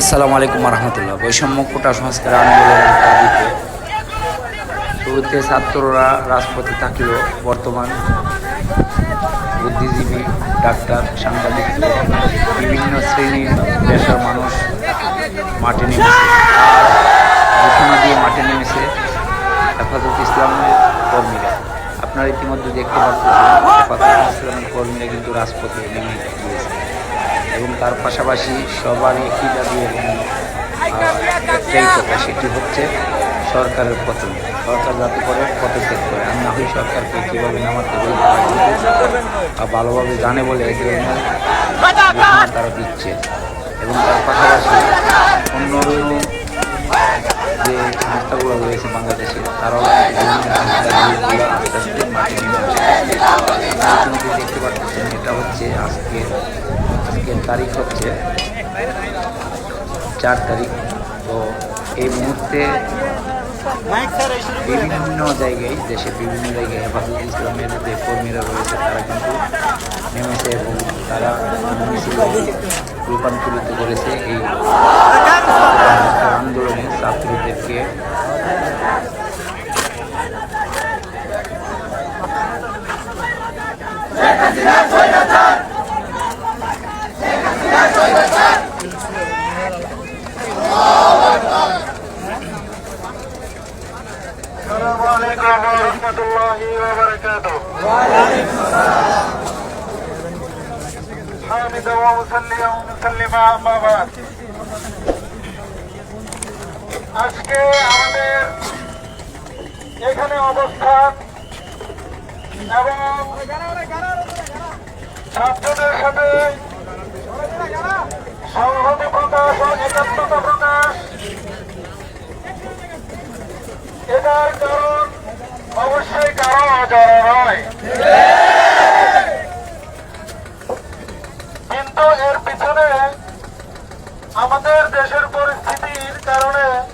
আসসালামু আলাইকুম রহমতুল্লাহ বৈষম্য কোটা সংস্কার শুরুতে ছাত্ররা রাজপথে থাকলেও বর্তমান বুদ্ধিজীবী ডাক্তার, সাংবাদিক, বিভিন্ন শ্রেণির পেশার মানুষ মাঠে নেমেছে। ঘোষণা দিয়ে মাঠে নেমেছে হেফাজত ইসলামের কর্মীরা। আপনারা ইতিমধ্যে দেখতে পাচ্ছেন, হেফাজত ইসলামের কর্মীরা কিন্তু রাজপথে নেমে গিয়েছে। এবং তার পাশাপাশি সবারই একই দাবি এবং কথা সেটি হচ্ছে সরকারের পতন। সরকার যাতে করে পদক্ষেপ করে। আর না হয় সরকারকে কীভাবে নামাতে কিন্তু, ভালোভাবে জানে বলে এই ধরনের তারা দিচ্ছে। এবং তার পাশাপাশি অন্য যে সংস্থাগুলো রয়েছে বাংলাদেশে তারাও বিভিন্ন সংস্থাগুলো আস্তে আস্তে মাঠে নেমে আসছে ইতিমধ্যে দেখতে পাচ্ছেন এটা হচ্ছে আজকে, আজকের তারিখ হচ্ছে চার তারিখ। তো এই মুহূর্তে বিভিন্ন জায়গায়, দেশের বিভিন্ন জায়গায় হেফাজত ইসলামের যে কর্মীরা রয়েছে, তারা কিন্তু নেমেছে এবং তারা মিছিল রূপান্তরিত করেছে এই আন্দোলনে। السلام عليكم ورحمة الله وبركاته حامدا ومصليا ومسلما أما بعد আজকে আমাদের এখানে অবস্থান এবং ছাত্রদের সাথে সংহতি প্রকাশ ও একাত্মতা এটার কারণ অবশ্যই কারণ অজরা